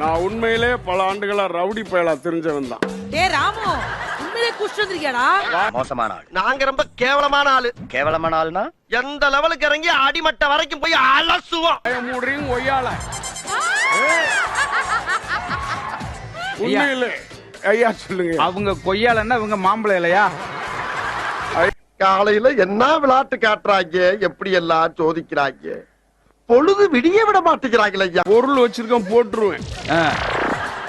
நான் உண்மையிலே பல ஆண்டுகளா ரவுடி பயலா தெரிஞ்சவன் தான். டே ராமு உண்மையிலே குஷ்டு வந்திருக்கியாடா? மோசமான ஆள். நாங்க ரொம்ப கேவலமான ஆளு. கேவலமான ஆள்னா? எந்த லெவலுக்கு இறங்கி அடிமட்ட வரைக்கும் போய் அலசுவோம். மூடுறீங்க ஒய்யால உண்மையிலே. ஐயா சொல்லுங்க. அவங்க கொய்யாலன்னா இவங்க மாம்பழம் இல்லையா காலையில என்ன விளையாட்டு காட்டுறாங்க? எப்படி எல்லாம் சோதிக்கிறாங்க? பொழுது விடிய விட மாட்டேங்கிறாங்களே ஐயா. பொருள் வச்சிருக்கேன் போட்டுருவேன்.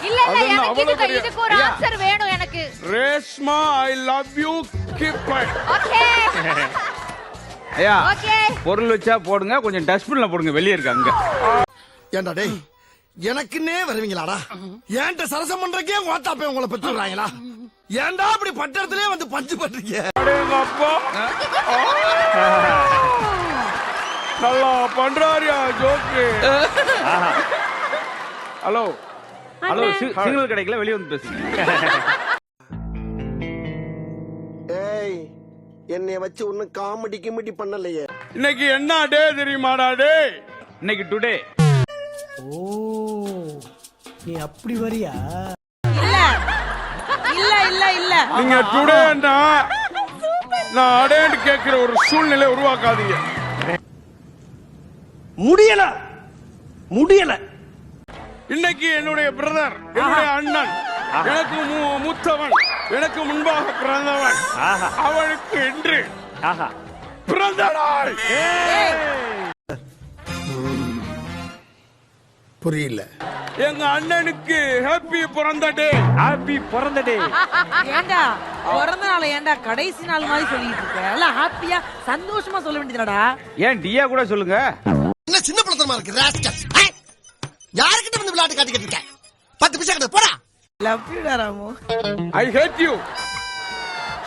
இல்ல இல்ல எனக்கு இதுக்கு இதுக்கு ஒரு. ஆன்சர் வேணும் எனக்கு. Reshma I love you keep okay. ஐயா ஓகே. பொருள் வச்சா போடுங்க கொஞ்சம் டஸ்ட்பின்ல போடுங்க வெளியே இருக்கு அங்க. ஏண்டா டேய் எனக்குன்னே வருவீங்களாடா? ஏன்ட்ட சரசம் பண்றக்கே ஓட்டாப்பே உங்களை பெற்றுறாங்களா ஏன்டா அப்படி பட்டத்திலே வந்து பஞ்சு பண்றீங்க? அப்பா நல்லா பண்றாரியா ஜோக்கு. ஹலோ. ஹலோ சிக்னல் கிடைக்கல வெளியே வந்து பேசுங்க. ஏய் என்னைய வச்சு ஒன்னும் காமெடி கிமெடி பண்ணலையே. இன்னைக்கு என்ன டே தெரியுமாடா டே? இன்னைக்கு டுடே இல்ல. இல்ல இல்ல இல்ல. நீங்க டுடேன்னா நான் அடேன்னு கேட்கிற ஒரு சூழ்நிலை உருவாக்காதீங்க. முடியல. முடியல. இன்னைக்கு என்னுடைய பிரதர் என்னுடைய அண்ணன் எனக்கு மூ- மூத்தவன் எனக்கு முன்பாக பிறந்தவன். அவனுக்கு இன்று பிறந்த நாள் புரியல. எங்க அண்ணனுக்கு ஹாப்பி பிறந்த டே ஹாப்பி பிறந்த டே ஏன்டா பிறந்த நாள் ஏன்டா கடைசி நாள் மாதிரி சொல்லிட்டு இருக்க? எல்லாம் ஹாப்பியா சந்தோஷமா சொல்ல வேண்டியதுடா. ஏன் டியா கூட சொல்லுங்க? சின்ன பழத்தனமா இருக்கு ராஸ்கல் யாருக்கிட்ட வந்து விளையாட்டு காட்டிக்கிட்டு இருக்க? பத்து பைசா கிட்ட போடா. லவ் யூடா ராமு. ஐ ஹேட் யூ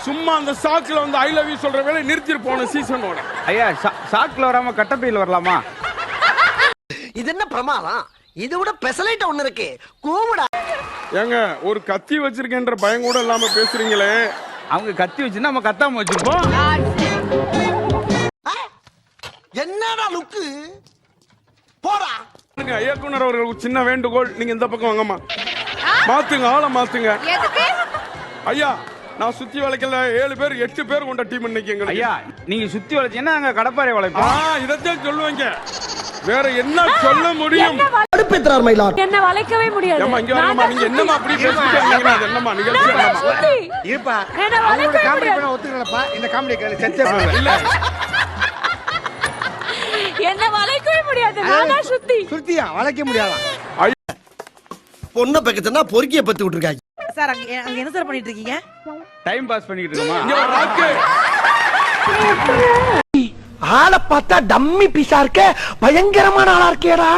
சும்மா அந்த சாக்குல வந்து ஐ லவ் யூ சொல்ற வேலை நிறுத்திட்டு போன சீசனோட ஐயா சாக்குல வராம கட்டப்பையில் வரலாமா? இது என்ன பிரமாதம்? இது விட பெசலைட் ஒண்ணு இருக்கு. கூவுடா. ஏங்க ஒரு கத்தி வச்சிருக்கேன்ற பயம் கூட இல்லாம பேசுறீங்களே. அவங்க கத்தி வச்சுன்னா நம்ம கத்தாம வச்சிருப்போம் என்னடா லுக்கு இயக்குனர் அவர்கள் ஒரு சின்ன வேண்டுகோள் நீங்க இந்த பக்கம் வாங்கம்மா. மாத்துங்க ஆளை மாத்துங்க. ஐயா நான் சுத்தி வளைக்கல ஏழு பேர் எட்டு பேர் கொண்ட டீம் இன்னைக்கு ஐயா நீங்க சுத்தி வளைச்சீங்கன்னா நாங்க கடப்பாறை ஆ வளைப்போம் இதத்தான் சொல்லுவாங்க. வேற என்ன சொல்ல முடியும்? அடுப்பேத்துறார் மயிலாட் என்ன வளைக்கவே முடியாது. ஏம்மா இங்க வரமா நீங்க என்னமா அப்படி பேசிட்டு என்னமா நிகழ்ச்சி என்னம்மா? சுத்தி இருப்பா. என்ன வளைக்கவே முடியாது. ஒத்துக்கிறப்பா இந்த காமெடி கேளு செத்தே இல்ல. நானா சுத்தி. சுத்தியா? வளைக்க முடியாதான் பொண்ணை பக்கத்துனா பொறுக்கிய பத்து விட்டுருக்காங்க. சார் அங்க அங்க என்ன சார் பண்ணிட்டு இருக்கீங்க? டைம் பாஸ் பண்ணிக்கிட்டு இருக்கோமா? ஆளை பார்த்தா டம்மி பீஸா இருக்க. பயங்கரமான ஆளா இருக்கேடா.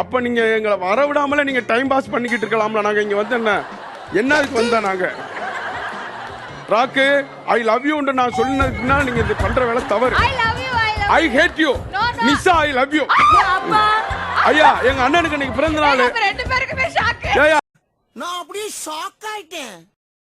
அப்ப நீங்க எங்களை வர விடாமல நீங்க டைம் பாஸ் பண்ணிக்கிட்டு இருக்கலாம்ல. நாங்க இங்க வந்து என்ன என்ன அதுக்கு வந்தா நாங்க? ராக்கு ஐ லவ் யூ நான் சொன்னதுக்கு பின்னால நீங்க இது பண்ற வேலை தவறு. I love you I love I hate you Nisha I love you ஐயா எங்க அண்ணனுக்கு இன்னைக்கு பிறந்த நாள். நான் அப்படியே ஷாக் ஆயிட்டேன்.